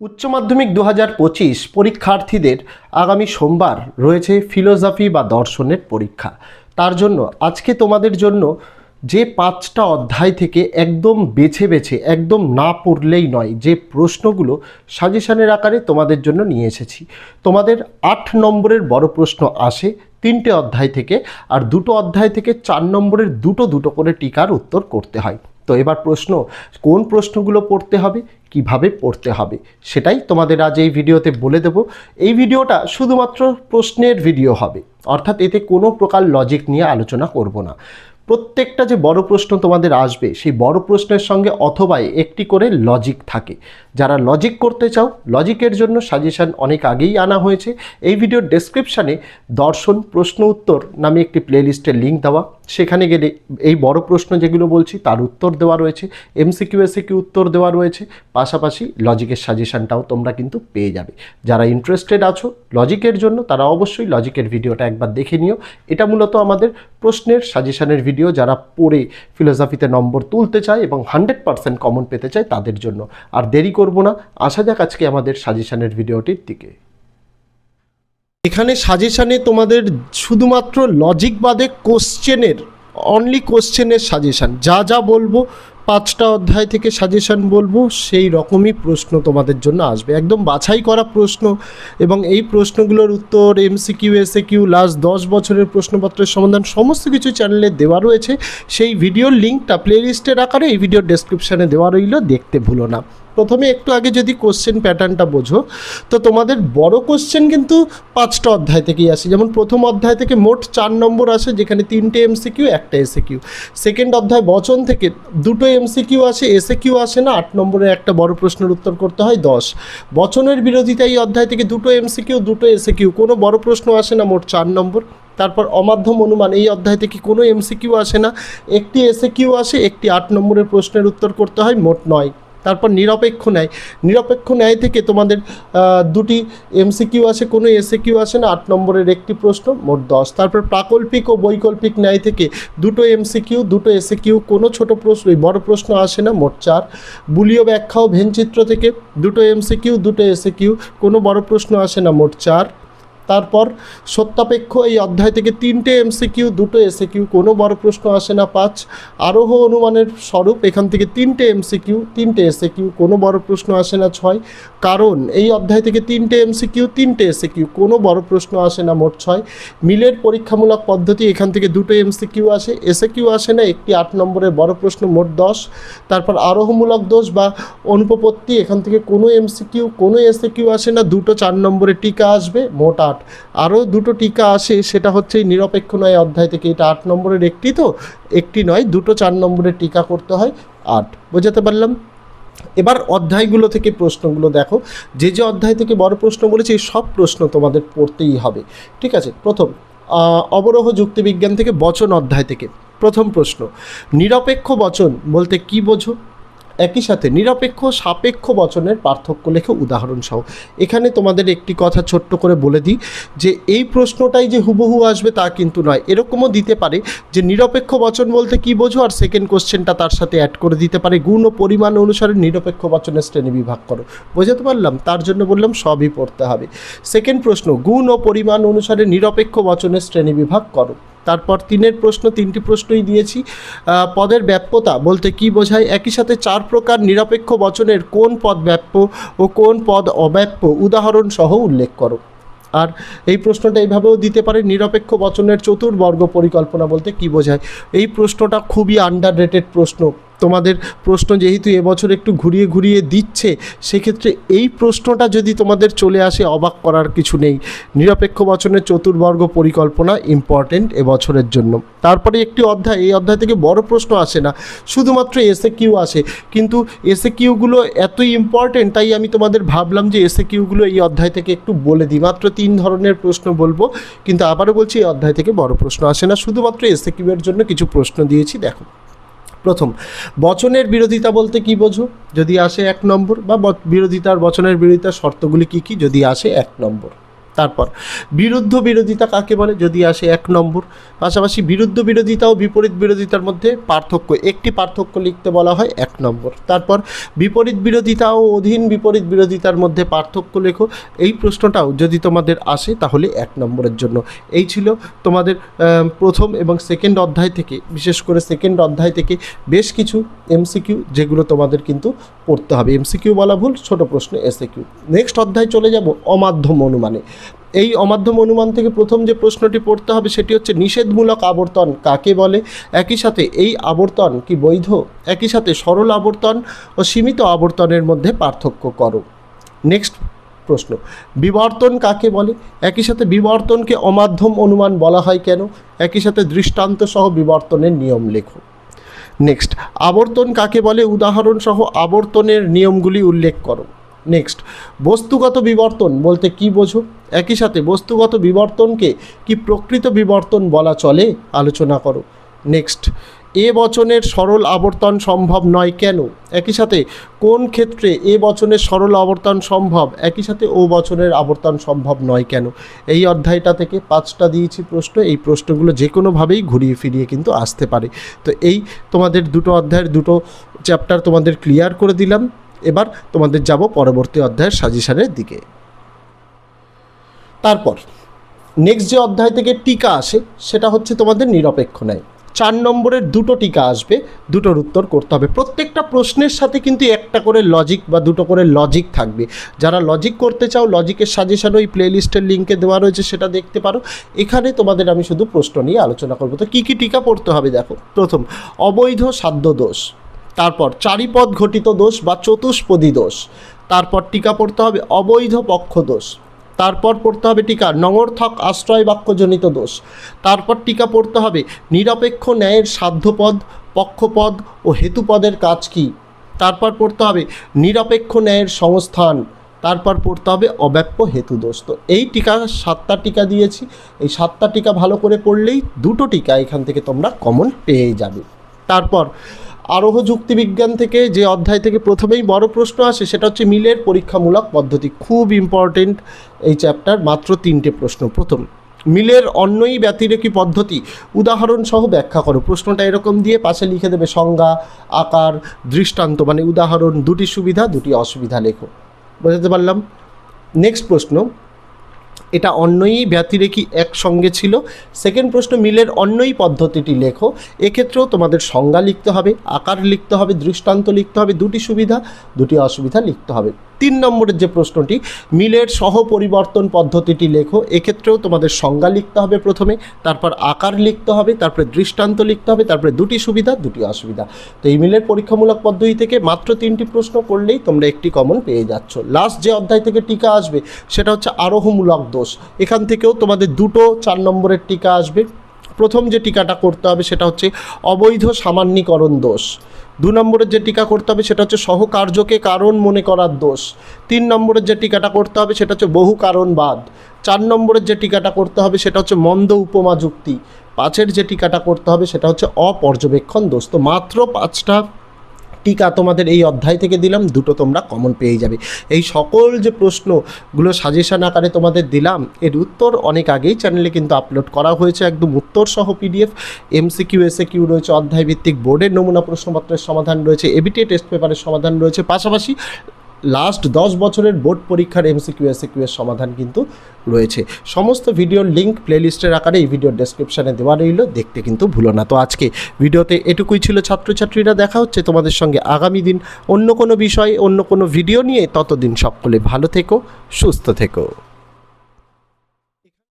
উচ্চ মাধ্যমিক দু পঁচিশ পরীক্ষার্থীদের আগামী সোমবার রয়েছে ফিলোসফি বা দর্শনের পরীক্ষা। তার জন্য আজকে তোমাদের জন্য যে পাঁচটা অধ্যায় থেকে একদম বেছে বেছে, একদম না পড়লেই নয়, যে প্রশ্নগুলো সাজেশনের আকারে তোমাদের জন্য নিয়ে এসেছি। তোমাদের আট নম্বরের বড় প্রশ্ন আসে তিনটে অধ্যায় থেকে, আর দুটো অধ্যায় থেকে চার নম্বরের দুটো দুটো করে টিকার উত্তর করতে হয়। তো এবার প্রশ্ন, কোন প্রশ্নগুলো পড়তে হবে কীভাবে পড়তে হবে, সেটাই তোমাদের আজ এই ভিডিওতে বলে দেব। এই ভিডিওটা শুধুমাত্র প্রশ্নের ভিডিও হবে, অর্থাৎ এতে কোনো প্রকার লজিক নিয়ে আলোচনা করব না। প্রত্যেকটা যে বড় প্রশ্ন তোমাদের আসবে, সেই বড় প্রশ্নের সঙ্গে অথবা একটি করে লজিক থাকে। যারা লজিক করতে চাও লজিকের জন্য সাজেশন অনেক আগেই আনা হয়েছে। এই ভিডিওর ডেসক্রিপশানে দর্শন, প্রশ্ন উত্তর নামে একটি প্লেলিস্টের লিঙ্ক দেওয়া। সেখানে গেলে এই বড় প্রশ্ন যেগুলো বলছি, তার উত্তর দেওয়া রয়েছে। এমসিকিউ এসিকিউ উত্তর দেওয়া রয়েছে। পাশাপাশি লজিকের সাজেশানটাও তোমরা কিন্তু পেয়ে যাবে। যারা ইন্টারেস্টেড আছো লজিকের জন্য তারা অবশ্যই লজিকের ভিডিওটা একবার দেখে নিও। এটা মূলত আমাদের প্রশ্নের সাজেশানের ভিডিও যারা পড়ে ফিলোসফিতে নম্বর তুলতে চায় এবং হান্ড্রেড পারসেন্ট কমন পেতে চায় তাদের জন্য। আর দেরি করব না, আসা যাক আজকে আমাদের সাজেশানের ভিডিওটির দিকে। এখানে সাজেশানে তোমাদের শুধুমাত্র লজিক বাদে কোশ্চেনের অনলি কোশ্চেনের সাজেশান। যা যা বলব পাঁচটা অধ্যায় থেকে সাজেশন বলব, সেই রকমই প্রশ্ন তোমাদের জন্য আসবে। একদম বাছাই করা প্রশ্ন এবং এই প্রশ্নগুলোর উত্তর এমসিকিউ এসএ কিউ লাস্ট দশ বছরের প্রশ্নপত্রের সমাধান সমস্ত কিছু চ্যানেলে দেওয়া রয়েছে। সেই ভিডিওর লিঙ্কটা প্লেলিস্টের আকারে এই ভিডিওর ডেসক্রিপশানে দেওয়া রইল, দেখতে ভুলো না। প্রথমে একটু আগে যদি কোশ্চেন প্যাটার্নটা বোঝো, তো তোমাদের বড় কোশ্চেন কিন্তু পাঁচটা অধ্যায় থেকেই আসে। যেমন প্রথম অধ্যায় থেকে মোট চার নম্বর আসে, যেখানে তিনটে এমসিকিউ একটা এসে কিউ সেকেন্ড অধ্যায় বচন থেকে দুটো এমসিকিউ আসে এসে কিউ আসে না, আট নম্বরে একটা বড় প্রশ্নের উত্তর করতে হয়, দশ। বচনের বিরোধিতা এই অধ্যায় থেকে দুটো এমসিকিউ দুটো এসে কিউ কোনো বড় প্রশ্ন আসে না, মোট চার নম্বর। তারপর অমাধ্যম অনুমান, এই অধ্যায় থেকে কোনো এমসিকিউ আসে না, একটি এসে কিউ আসে, একটি আট নম্বরের প্রশ্নের উত্তর করতে হয়, মোট নয়। তারপর নিরপেক্ষ ন্যায়। নিরপেক্ষ ন্যায় থেকে তোমাদের দুটি এমসিকিউ আসে, কোনো এসে কিউ আসে না, আট নম্বরের একটি প্রশ্ন, মোট দশ। তারপর প্রাকল্পিক ও বৈকল্পিক ন্যায় থেকে দুটো এমসিকিউ দুটো এসে কিউ কোনো ছোট প্রশ্ন বড় প্রশ্ন আসে না, মোট চার। বুলীয় ব্যাখ্যা ও ভেনচিত্র থেকে দুটো এমসিকিউ দুটো এসে কিউ কোনো বড় প্রশ্ন আসে না, মোট চার। তারপর সত্যাপেক্ষ এই অধ্যায় থেকে তিনটে এমসিকিউ, দুটো এসিকিউ, কোনো বড় প্রশ্ন আসে না। পাঁচ, আরোহ অনুমানের স্বরূপ, এখান থেকে তিনটে এমসিকিউ, তিনটে এসিকিউ, কোনো বড় প্রশ্ন আসে না। ছয়, কারণ এই অধ্যায় থেকে তিনটে এমসিকিউ, তিনটে এসিকিউ, কোনো বড় প্রশ্ন আসে না মোট ছয়। মিলের পরীক্ষামূলক পদ্ধতি, এখান থেকে দুটো এমসিকিউ আসে, এসিকিউ আসে না, একটি আট নম্বরের বড় প্রশ্ন মোট দশ। তারপর আরোহমূলক দোষ বা অনুপপত্তি, এখান থেকে কোনো এমসিকিউ, কোনো এসিকিউ আসে না, দুটো চার নম্বরে টিকা আসবে, মোট আট। আরও দুটো টিকা আসে, সেটা হচ্ছে নিরপেক্ষ নয় অধ্যায় থেকে। এটা আট নম্বরের একটি তো, একটি নয়, দুটো চার নম্বরের টিকা করতে হয়, আট। বোঝাতে পারলাম? এবার অধ্যায়গুলো থেকে প্রশ্নগুলো দেখো। যে যে অধ্যায় থেকে বড় প্রশ্ন বলেছে, এই সব প্রশ্ন তোমাদের পড়তেই হবে। ঠিক আছে? প্রথম অবরোহ যুক্তিবিজ্ঞান থেকে বচন অধ্যায় থেকে। প্রথম প্রশ্ন, নিরপেক্ষ বচন বলতে কি বোঝো? একই সাথে নিরপেক্ষ, সাপেক্ষ বচনের পার্থক্য লেখে উদাহরণ সহ এখানে তোমাদের একটি কথা ছোট্ট করে বলে দিই যে, এই প্রশ্নটাই যে হুবহু আসবে তা কিন্তু নয়। এরকমও দিতে পারে যে, নিরপেক্ষ বচন বলতে কি বোঝো আর সেকেন্ড কোশ্চেনটা তার সাথে অ্যাড করে দিতে পারে। গুণ ও পরিমাণ অনুসারে নিরপেক্ষ বচনের শ্রেণি বিভাগ করো। বোঝাতে পারলাম? তার জন্য বললাম সবই পড়তে হবে। সেকেন্ড প্রশ্ন, গুণ ও পরিমাণ অনুসারে নিরপেক্ষ বচনের শ্রেণি বিভাগ করো। তারপর তিনের প্রশ্ন, তিনটি প্রশ্নই দিয়েছি। পদের ব্যাপ্যতা বলতে কি বোঝায়? একই সাথে চার প্রকার নিরপেক্ষ বচনের কোন পদ ব্যাপ্য ও কোন পদ অব্যাপ্য? উদাহরণ সহ উল্লেখ করো। আর এই প্রশ্নটা এইভাবেও দিতে পারে, নিরপেক্ষ বচনের চতুর্বর্গ পরিকল্পনা বলতে কি বোঝায়? এই প্রশ্নটা খুবই আন্ডার প্রশ্ন। তোমাদের প্রশ্ন যেহেতু এবছর একটু ঘুরিয়ে ঘুরিয়ে দিচ্ছে, সেক্ষেত্রে এই প্রশ্নটা যদি তোমাদের চলে আসে, অবাক করার কিছু নেই। নিরপেক্ষ বচনের চতুর্বর্গ পরিকল্পনা ইম্পর্টেন্ট এবছরের জন্য। তারপরে একটি অধ্যায়, এই অধ্যায় থেকে বড় প্রশ্ন আসে না। শুধুমাত্র এসে কিউ আসে, কিন্তু এসে কিউগুলো এতই ইম্পর্টেন্ট তাই আমি তোমাদের ভাবলাম যে এসে কিউগুলো এই অধ্যায় থেকে একটু বলে দিই। মাত্র তিন ধরনের প্রশ্ন বলব, কিন্তু আবারও বলছি, এই অধ্যায় থেকে বড় প্রশ্ন আসে না। শুধুমাত্র এসে কিউয়ের জন্য কিছু প্রশ্ন দিয়েছি, দেখো। প্রথম, বচনের বিরোধিতা বলতে কি বোঝো? যদি আসে এক নম্বর, বা বিরোধিতার, বচনের বিরোধিতার শর্তগুলি কি কি? যদি আসে এক নম্বর। তারপর, বিরুদ্ধ বিরোধিতা কাকে বলে? যদি আসে এক নম্বর। পাশাপাশি বিরুদ্ধ বিরোধিতা ও বিপরীত বিরোধিতার মধ্যে পার্থক্য, একটি পার্থক্য লিখতে বলা হয় এক নম্বর। তারপর, বিপরীত বিরোধিতা ও অধীন বিপরীত বিরোধিতার মধ্যে পার্থক্য লেখো। এই প্রশ্নটাও যদি তোমাদের আসে তাহলে এক নম্বরের জন্য। এই ছিল তোমাদের প্রথম এবং সেকেন্ড অধ্যায় থেকে, বিশেষ করে সেকেন্ড অধ্যায় থেকে বেশ কিছু এমসিকিউ যেগুলো তোমাদের কিন্তু পড়তে হবে। এমসিকিউ বলা ভুল, ছোট প্রশ্ন এসে কিউ নেক্সট অধ্যায় চলে যাব অমাধ্যম অনুমানে। এই অমাধ্যম অনুমান থেকে প্রথম যে প্রশ্নটি পড়তে হবে সেটি হচ্ছে, নিষেধমূলক আবর্তন কাকে বলে? একই সাথে এই আবর্তন কি বৈধ? একই সাথে সরল আবর্তন ও সীমিত আবর্তনের মধ্যে পার্থক্য করো। নেক্সট প্রশ্ন, বিবর্তন কাকে বলে? একই সাথে বিবর্তনকে অমাধ্যম অনুমান বলা হয় কেন? একই সাথে দৃষ্টান্ত সহ বিবর্তনের নিয়ম লেখো। নেক্সট আবর্তন কাকে বলে? উদাহরণ সহ আবর্তনের নিয়মগুলি উল্লেখ করো। নেক্সট বস্তুগত বিবর্তন বলতে কি বোঝো? একই সাথে বস্তুগত বিবর্তনকে কি প্রকৃত বিবর্তন বলা চলে? আলোচনা করো। নেক্সট এ বচনের সরল আবর্তন সম্ভব নয় কেন? একই সাথে কোন ক্ষেত্রে এ বচনের সরল আবর্তন সম্ভব? একই সাথে ও বচনের আবর্তন সম্ভব নয় কেন? এই অধ্যায়টা থেকে পাঁচটা দিয়েছি প্রশ্ন, এই প্রশ্নগুলো যে কোনোভাবেই ঘুরিয়ে ফিরিয়ে কিন্তু আসতে পারে। তো এই তোমাদের দুটো অধ্যায়ের দুটো চ্যাপ্টার তোমাদের ক্লিয়ার করে দিলাম। এবার তোমাদের যাব পরবর্তী অধ্যায়ের সাজেশনের দিকে। তারপর নেক্সট যে অধ্যায় থেকে টিকা আসে, সেটা হচ্ছে তোমাদের নিরপেক্ষ ন্যায়। চার নম্বরের দুটো টিকা আসবে, দুটোর উত্তর করতে হবে। প্রত্যেকটা প্রশ্নের সাথে কিন্তু একটা করে লজিক বা দুটো করে লজিক থাকবে। যারা লজিক করতে চাও লজিকের সাজেশন ওই প্লেলিস্টের লিঙ্কে দেওয়া রয়েছে, সেটা দেখতে পারো। এখানে তোমাদের আমি শুধু প্রশ্ন নিয়ে আলোচনা করব। তো কী কী টিকা পড়তে হবে দেখো? প্রথম, অবৈধ সাধ্য দোষ তারপর চারিপদ ঘটিত দোষ বা চতুষ্পদী দোষ। তারপর টিকা পড়তে হবে অবৈধ পক্ষ দোষ। তারপর পড়তে হবে টিকা নঙর্থক আশ্রয় বাক্যজনিত দোষ। তারপর টিকা পড়তে হবে নিরপেক্ষ ন্যায়ের সাধ্যপদ, পক্ষপদ ও হেতুপদের কাজ কী? তারপর পড়তে হবে নিরপেক্ষ ন্যায়ের সংস্থান। তারপর পড়তে হবে অব্যাপ্য হেতু দোষ। তো এই টিকা, সাতটা টিকা দিয়েছি। এই সাতটা টিকা ভালো করে পড়লেই দুটো টিকা এখান থেকে তোমরা কমন পেয়ে যাবে। তারপর আরোহ যুক্তিবিজ্ঞান থেকে যে অধ্যায় থেকে প্রথমেই বড় প্রশ্ন আসে, সেটা হচ্ছে মিলের পরীক্ষামূলক পদ্ধতি। খুব ইম্পর্টেন্ট এই চ্যাপ্টার মাত্র তিনটে প্রশ্ন। প্রথম, মিলের অন্যই ব্যতিরেকী পদ্ধতি? উদাহরণসহ ব্যাখ্যা করো। প্রশ্নটা এরকম দিয়ে পাশে লিখে দেবে সংজ্ঞা, আকার, দৃষ্টান্ত মানে উদাহরণ, দুটি সুবিধা, দুটি অসুবিধা লেখো। বোঝাতে পারলাম? নেক্সট প্রশ্ন, এটা অন্যই ব্যতিরেকী একসঙ্গে ছিল। সেকেন্ড প্রশ্ন, মিলের অন্যই পদ্ধতিটি লেখো। এক্ষেত্রেও তোমাদের সংজ্ঞা লিখতে হবে, আকার লিখতে হবে, দৃষ্টান্ত লিখতে হবে, দুটি সুবিধা, দুটি অসুবিধা লিখতে হবে। তিন নম্বরের যে প্রশ্নটি, মিলের সহ পরিবর্তন পদ্ধতিটি লেখো। এক্ষেত্রেও তোমাদের সংজ্ঞা লিখতে হবে প্রথমে, তারপর আকার লিখতে হবে, তারপরে দৃষ্টান্ত লিখতে হবে, তারপরে দুটি সুবিধা, দুটি অসুবিধা। তো এই মিলের পরীক্ষামূলক পদ্ধতি থেকে মাত্র তিনটি প্রশ্ন করলেই তোমরা একটি কমন পেয়ে যাচ্ছ। লাস্ট যে অধ্যায় থেকে টিকা আসবে, সেটা হচ্ছে আরোহমূলক দোষ। এখান থেকেও তোমাদের দুটো চার নম্বরের টিকা আসবে। প্রথম যে টিকাটা করতে হবে সেটা হচ্ছে অবৈধ সামান্যীকরণ দোষ। দু নম্বরের যে টিকা করতে হবে সেটা হচ্ছে সহকার্যকে কারণ মনে করার দোষ। তিন নম্বরের যে টিকাটা করতে হবে সেটা হচ্ছে বহু কারণবাদ। চার নম্বরের যে টিকাটা করতে হবে সেটা হচ্ছে মন্দ উপমা যুক্তি। পাঁচের যে টিকাটা করতে হবে সেটা হচ্ছে অপর্যবেক্ষণ দোষ। তো মাত্র পাঁচটা টিকা তোমাদের এই অধ্যায় থেকে দিলাম, দুটো তোমরা কমন পেয়ে যাবে। এই সকল যে প্রশ্নগুলো সাজেশন আকারে তোমাদের দিলাম, এর উত্তর অনেক আগেই চ্যানেলে কিন্তু আপলোড করা হয়েছে, একদম উত্তর সহ পিডিএফ এমসিকিউ এসএ কিউ রয়েছে অধ্যায় ভিত্তিক বোর্ডের নমুনা প্রশ্নপত্রের সমাধান রয়েছে এবিটি টেস্ট পেপারের সমাধান রয়েছে, পাশাপাশি লাস্ট দশ বছরের বোর্ড পরীক্ষার এমসিকিউ এসিকিউ এর সমাধান কিন্তু রয়েছে। সমস্ত ভিডিওর লিঙ্ক প্লেলিস্টের আকারে এই ভিডিওর ডেসক্রিপশানে দেওয়া রইল, দেখতে কিন্তু ভুলো না। তো আজকে ভিডিওতে এটুকুই ছিল ছাত্রছাত্রীরা, দেখা হচ্ছে তোমাদের সঙ্গে আগামী দিন অন্য কোনো বিষয়, অন্য কোনো ভিডিও নিয়ে। ততদিন সকলে ভালো থেকো, সুস্থ থেকো।